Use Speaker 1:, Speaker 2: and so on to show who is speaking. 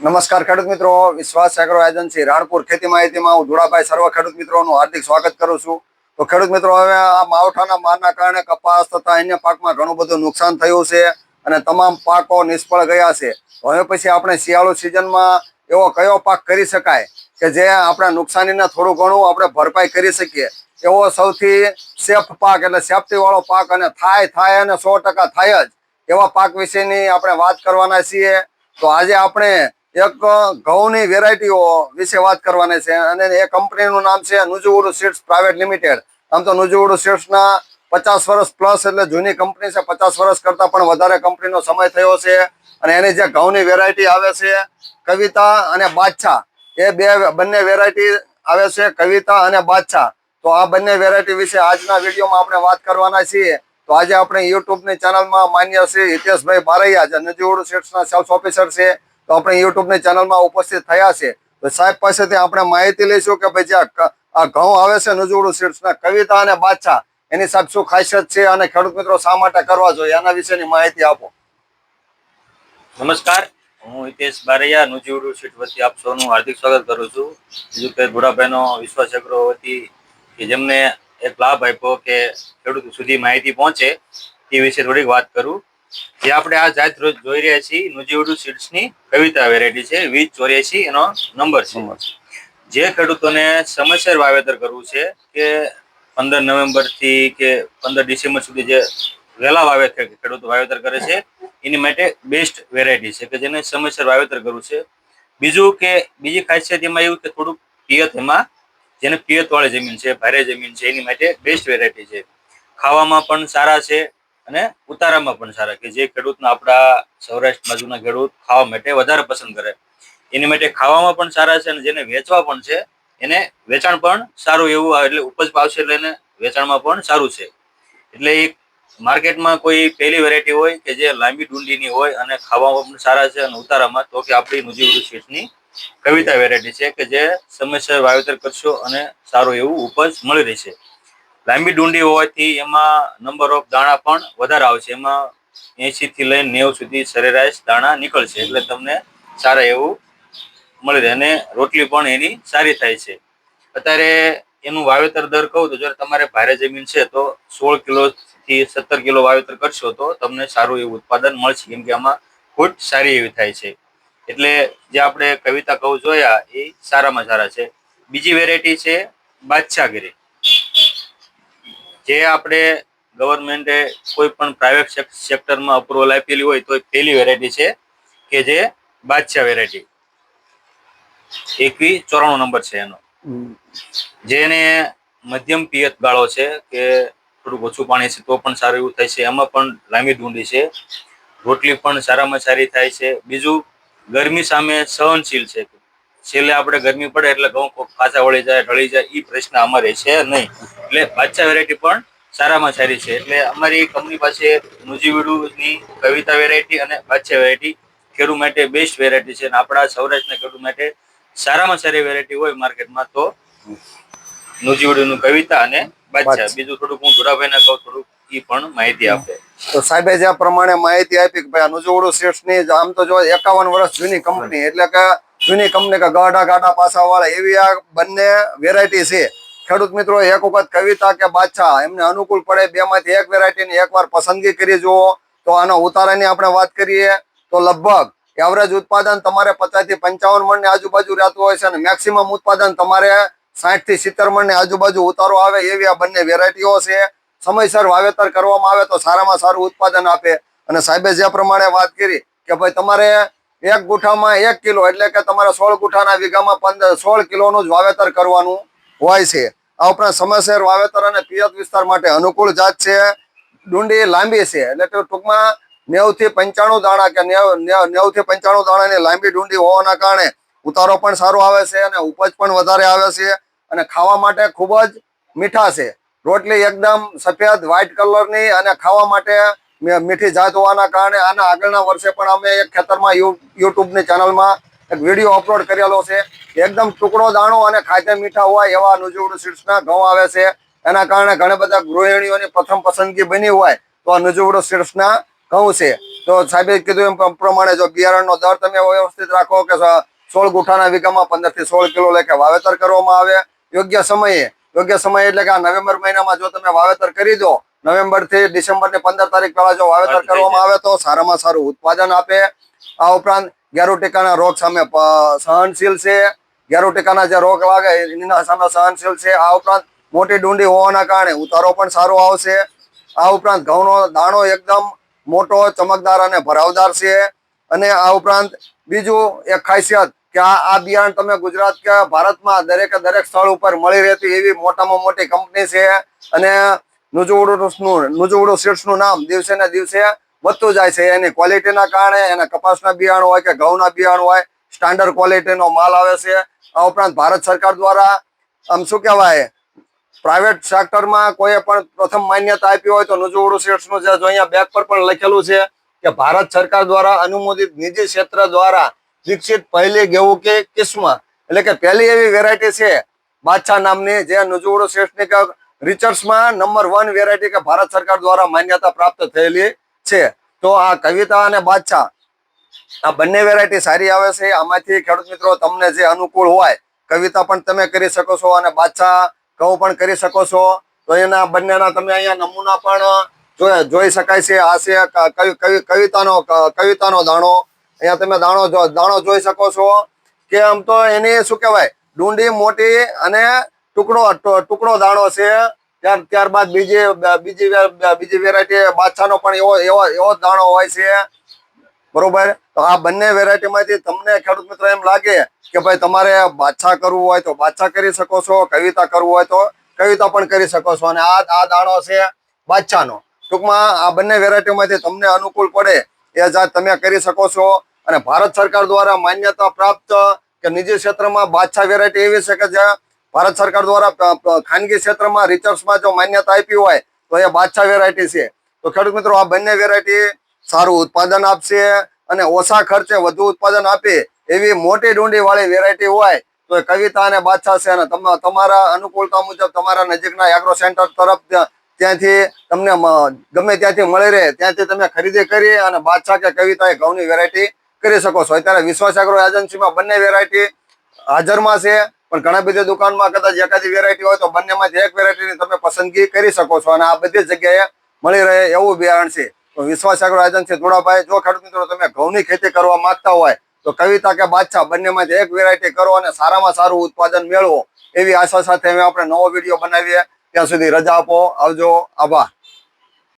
Speaker 1: નમસ્કાર, ખેડૂત મિત્રો. વિશ્વાસ એગ્રો એજન્સી, રાણપુર ખેતી માહિતીમાં હું ધુડાભાઈ સર્વ ખેડૂત મિત્રોનું હાર્દિક સ્વાગત કરું છું. તો ખેડૂત મિત્રો, હવે આ માવઠાના મારના કારણે કપાસ તથા અન્ય પાકમાં ઘણું બધું નુકસાન થયું છે અને તમામ પાકો નિષ્ફળ ગયા છે. હવે પછી આપણે શિયાળુ સિઝનમાં એવો કયો પાક કરી શકાય કે જે આપણા નુકસાનીને થોડું ઘણું આપણે ભરપાઈ કરી શકીએ? એવો સૌથી સેફ પાક એટલે સેફટી વાળો પાક અને થાય થાય અને સો થાય જ. એવા પાક વિશેની આપણે વાત કરવાના છીએ. તો આજે આપણે એક ઘઉંની વેરાયટીઓ વિશે વાત કરવાની છે અને એ કંપનીનું નામ છે નુજુવડુ સીડ્સ પ્રાઇવેટ લિમિટેડ. આમ તો નુજુવડુ સીડ્સના પચાસ વર્ષ પ્લસ એટલે જૂની કંપની છે, પચાસ વર્ષ કરતાં પણ વધારે કંપનીનો સમય થયો છે. અને એની જે ઘઉંની વેરાયટી આવે છે, કવિતા અને બાદશાહ. એ બે બંને વેરાયટી આવે છે, કવિતા અને બાદશાહ. તો આ બંને વેરાયટી વિશે આજના વિડીયોમાં આપણે વાત કરવાના છીએ. તો આજે આપણે યુટ્યુબની ચેનલમાં માન્ય શ્રી હિતેશભાઈ બારૈયા જે નજીવડુ સેટ્સના સેલ્સ ઓફિસર છે, તો આપણે યુટ્યુબની ચેનલમાં ઉપસ્થિત થયા છે. તો સાહેબ પાસેથી આપણે માહિતી લઈશું કે ભાઈ જે આ ઘઉં આવે છે નજીવડુ સેટ્સના કવિતા અને બાદશાહ, એની સાહેબ શું ખાસિયત છે અને ખેડૂત મિત્રો શા માટે કરવા જોઈએ? એના વિશેની માહિતી આપો.
Speaker 2: નમસ્કાર, હું હિતેશ બારૈયા, નુજીવડુ શીટ વતી આપ સૌનું હાર્દિક સ્વાગત કરું છું. બીજું કે ગુડાભાઈનો વિશ્વાસ અગ્રો વતી કે જેમને એક લાભ આપ્યો કે ખેડૂત સુધી માહિતી પહોંચે તે વિશે થોડીક વાત કરું. જે આપણે આ જાત રોજ જોઈ રહ્યા છીએ નુજીવડુ સીડ્સની કવિતા વેરાયટી છે વીસ ચોર્યાસી એનો નંબર છે. જે ખેડૂતોને સમયસર વાવેતર કરવું છે કે પંદર નવેમ્બરથી કે પંદર ડિસેમ્બર સુધી જે વહેલા વાવેતર ખેડૂતો વાવેતર કરે છે એની માટે બેસ્ટ વેરાયટી છે કે જેને સમયસર વાવેતર કરવું છે. બીજું કે બીજી ખાસિયત એમાં એવું કે થોડુંક પિયત એમાં જેને પિયત વાળી જમીન છે, ભારે જમીન છે, એની માટે બેસ્ટ વેરાયટી છે. ખાવામાં પણ સારા છે અને ઉતારામાં પણ સારા કે જે ખેડૂતના આપણા સૌરાષ્ટ્ર બાજુના ખેડૂત ખાવા માટે વધારે પસંદ કરે. એની માટે ખાવામાં પણ સારા છે અને જેને વેચવા પણ છે, એને વેચાણ પણ સારું એવું એટલે ઉપજ પાવશે એટલે એને વેચાણમાં પણ સારું છે. એટલે એક માર્કેટમાં કોઈ પહેલી વેરાયટી હોય કે જે લાંબી ડુંડીની હોય અને ખાવામાં પણ સારા છે અને ઉતારામાં, તો કે આપણી નુજીવડુ સીટની કવિતા વેરાયટી છે કે જે સમયસર વાવેતર કરશો અને સારું એવું ઉપજ મળી રહેશે. લાંબી ડુંડી હોવાથી એમાં નંબર ઓફ દાણા પણ વધારે આવશે એમાં એંશી થી લઈને નેવું સુધી સરેરાશ દાણા નીકળશે એટલે તમને સારા એવું મળી રહે અને રોટલી પણ એની સારી થાય છે. અત્યારે એનું વાવેતર દર કહું તો જો તમારે ભારે જમીન છે તો સોળ કિલો થી સત્તર કિલો વાવેતર કરશો તો તમને સારું એવું ઉત્પાદન મળશે. કેમ કે આમાં ફૂટ સારી એવી થાય છે. એટલે જે આપણે કવિતા કહું જોયા એ સારામાં સારા છે. બીજી વેરાયટી છે બાદશાહગીરી. જે આપણે ગવર્મેન્ટે કોઈ પણ પ્રાઇવેટ સેક્ટરમાં અપ્રુવલ આપેલી હોય તો પહેલી વેરાયટી છે કે જે બાદશાહ વેરાયટી એકવી ચોરાણું નંબર છે એનો. જેને મધ્યમ પિયત ગાળો છે કે થોડુંક ઓછું પાણી છે તો પણ સારું એવું થાય છે. એમાં પણ લાંબી ડુંડી છે. રોટલી પણ સારામાં સારી થાય છે. બીજું ગરમી સામે સહનશીલ છે. છેલ્લે આપણે ગરમી પડે એટલે ઘઉં કોક કાચા વળી જાય ઢળી જાય એ પ્રશ્ન અમારે છે નહીં. એટલે બાદશાહ વેરાયટી પણ સારામાં સારી છે. એટલે અમારી કંપની પાસે મુજીવીડુની કવિતા વેરાયટી અને બાદશાહ વેરાયટી ખેડૂત માટે બેસ્ટ વેરાયટી છે. અને આપણા સૌરાષ્ટ્રના ખેડૂત માટે સારામાં સારી વેરાયટી હોય માર્કેટમાં તો નુજીવીડુનું કવિતા અને બાદશાહ. બીજું થોડુંક હું ધુરાભાઈને કહું થોડુંક ઈ પણ માહિતી આપે.
Speaker 1: તો સાહેબે જે પ્રમાણે માહિતી આપી કે ભાઈ નુજુવડુ સીડ્સની આમ તો જો એકાવન વર્ષ જૂની કંપની એટલે કે જૂની કંપની કે ગાઢા ગાઢા પાસા વાળા એવી આ બંને વેરાયટી છે. ખેડૂત મિત્રો એક વખત કવિતા કે બાદશાહ એમને અનુકૂળ પડે બે માંથી એક વેરાયટીની એકવાર પસંદગી કરી જુઓ તો આના ઉતારાની આપણે વાત કરીએ તો લગભગ એવરેજ ઉત્પાદન તમારે પચાસથી પંચાવન મણની આજુબાજુ રહેતું હોય છે અને મેક્સિમમ ઉત્પાદન તમારે સાઠથી સિત્તેર મણની આજુબાજુ ઉતારો આવે એવી આ બંને વેરાયટીઓ છે. સમયસર વાવેતર કરવામાં આવે તો સારામાં સારું ઉત્પાદન આપે. અને સાહેબે જે પ્રમાણે વાત કરી કે ભાઈ તમારે એક ગુઠામાં એક કિલો એટલે કે તમારે સોળ ગુઠાના વીઘામાં પંદર સોળ કિલોનું જ વાવેતર કરવાનું હોય છે. આ ઉપરાંત સમયસર વાવેતર અને પિયત વિસ્તાર માટે અનુકૂળ જાત છે. ડુંડી લાંબી છે એટલે કે ટૂંકમાં થી પંચાણું દાણા કે નેવ નેવથી પંચાણું દાણાની લાંબી ડુંડી હોવાના કારણે ઉતારો પણ સારો આવે છે અને ઉપજ પણ વધારે આવે છે. અને ખાવા માટે ખૂબ જ મીઠા છે. રોટલી એકદમ સફેદ વ્હાઈટ કલરની અને ખાવા માટે મીઠી જાત હોવાના કારણે આના આગળના વર્ષે પણ અમે એક ખેતરમાં યુટ્યુબની ચેનલમાં એક વીડિયો અપલોડ કરેલો છે. એકદમ ટુકડો દાણો અને ખાતે મીઠા હોય એવા નુજુવડુ સીડ્સના ઘઉં આવે છે. એના કારણે ઘણા બધા ગૃહિણીઓની પ્રથમ પસંદગી બની હોય તો આ નુજુવડુ સીડ્સના ઘઉં છે. તો સાહેબે કીધું એમ પ્રમાણે જો બિયારણનો દર તમે વ્યવસ્થિત રાખો કે સોળ ગુઠાના વીઘામાં પંદરથી સોળ કિલો લેખે વાવેતર કરવામાં આવે. યોગ્ય સમયે યોગ્ય સમય એટલે કે આ નવેમ્બર મહિનામાં જો તમે વાવેતર કરી દો નવેમ્બરથી ડિસેમ્બરની પંદર તારીખ પહેલા જો વાવેતર કરવામાં આવે તો સારામાં સારું ઉત્પાદન આપે. આ ઉપરાંત ગેરુ ટેકાના રોગ સામે સહનશીલ છે. ગેરુ ટેકાના જે રોગ લાગે એના સામે સહનશીલ છે. આ ઉપરાંત મોટી ડુંડી હોવાના કારણે ઉતારો પણ સારો આવશે. આ ઉપરાંત ઘઉંનો દાણો એકદમ મોટો ચમકદાર અને ભરાવદાર છે. અને આ ઉપરાંત બીજું એક ખાસિયત કે આ બિયારણ તમે ગુજરાત કે ભારતમાં દરેકે દરેક સ્થળ ઉપર મળી રહેતી એવી મોટામાં મોટી કંપની છે અને નુજુવડું નુજુવડું સીડ્સનું નામ દિવસે ને દિવસે વધતું જાય છે. એની ક્વોલિટીના કારણે એના કપાસના બિયારણ હોય કે ઘઉંના બિયારણ હોય, સ્ટાન્ડર્ડ ક્વોલિટીનો માલ આવે છે. આ ઉપરાંત ભારત સરકાર દ્વારા આમ શું કહેવાય, પ્રાઇવેટ સેક્ટરમાં કોઈ પણ પ્રથમ માન્યતા આપી હોય તો નુજુવડું સીડ્સનું જો અહીંયા બેગ પર પણ લખેલું છે કે ભારત સરકાર દ્વારા અનુમોદિત નિજી ક્ષેત્ર દ્વારા વિકસિત પહેલી ગેવું કે કિસ્મ. એટલે કે પહેલી એવી વેરાયટી છે, બાદશાહ નામની, જે નજુવડો શ્રેષ્ઠની કે રિસર્ચમાં નંબર વન વેરાયટી કે ભારત સરકાર દ્વારા માન્યતા પ્રાપ્ત થયેલી છે. તો આ કવિતા અને બાદશાહ, આ બંને વેરાયટી સારી આવે છે. આમાંથી ખેડૂત મિત્રો, તમને જે અનુકૂળ હોય, કવિતા પણ તમે કરી શકો છો અને બાદશાહ કહું પણ કરી શકો છો. તો એના બંનેના તમે અહીંયા નમૂના પણ જોઈ શકાય છે. આ છે કવિ, કવિ- કવિતાનો કવિતાનો દાણો. અહીંયા તમે દાણો જો- દાણો જોઈ શકો છો. કે આમ તો એની શું કહેવાય? ડુંડી મોટી અને ટુકડો ટુકડો દાણો છે. ત્યાર ત્યારબાદ બીજી બીજી બીજી વેરાયટી બાદશાહનો પણ એવો એવો એવો દાણો હોય છે. બરોબર? તો આ બંને વેરાયટીમાંથી તમને ખેડૂત મિત્રો એમ લાગે કે ભાઈ તમારે બાદશાહ કરવું હોય તો બાદશાહ કરી શકો છો, કવિતા કરવું હોય તો કવિતા પણ કરી શકો છો. અને આ આ દાણો છે બાદશાહનો. ટૂંકમાં આ બંને વેરાયટીમાંથી તમને અનુકૂળ પડે એ જાત તમે કરી શકો છો. અને ભારત સરકાર દ્વારા માન્યતા પ્રાપ્ત કે નિજી ક્ષેત્રમાં બાદશાહ વેરાયટી એવી છે ભારત સરકાર દ્વારા ખાનગી ક્ષેત્રમાં રિસર્ચમાં જો માન્યતા આપી હોય, તો એ બાદશાહ વેરાયટી છે. તો ખેડૂત મિત્રો, આ બંને વેરાયટી સારું ઉત્પાદન આપશે અને ઓછા ખર્ચે વધુ ઉત્પાદન આપે એવી મોટી ડુંડી વાળી વેરાયટી હોય, તો એ કવિતા અને બાદશાહ છે અને તમારા અનુકૂળતા મુજબ તમારા નજીકના એગ્રો સેન્ટર તરફ ત્યાં- ત્યાંથી તમને ગમે ત્યાંથી મળી રહે, ત્યાંથી તમે ખરીદી કરી અને બાદશાહ કે કવિતા એ ઘઉંની વેરાયટી કરી શકો છો. અત્યારે વિશ્વાસ એજન્સીમાં બંને વેરાયટી હાજરમાં છે. પણ ઘણા બધી દુકાનમાં કદાચ એકાદી વેરાયટી હોય તો બંનેમાંથી એક વેરાયટીની તમે પસંદગી કરી શકો છો અને આ બધી જગ્યાએ મળી રહે એવું બિયારણ છે. તો વિશ્વાસ એજન્સી ધોળાભાઈ, જો ખેડૂત મિત્રો તમે ઘઉંની ખેતી કરવા માંગતા હોય તો કવિતા કે બાદશાહ બંનેમાંથી એક વેરાયટી કરો અને સારામાં સારું ઉત્પાદન મેળવો એવી આશા સાથે અમે આપણે નવો વીડિયો બનાવીએ. ત્યાં સુધી રજા આપો. આવજો. આભાર.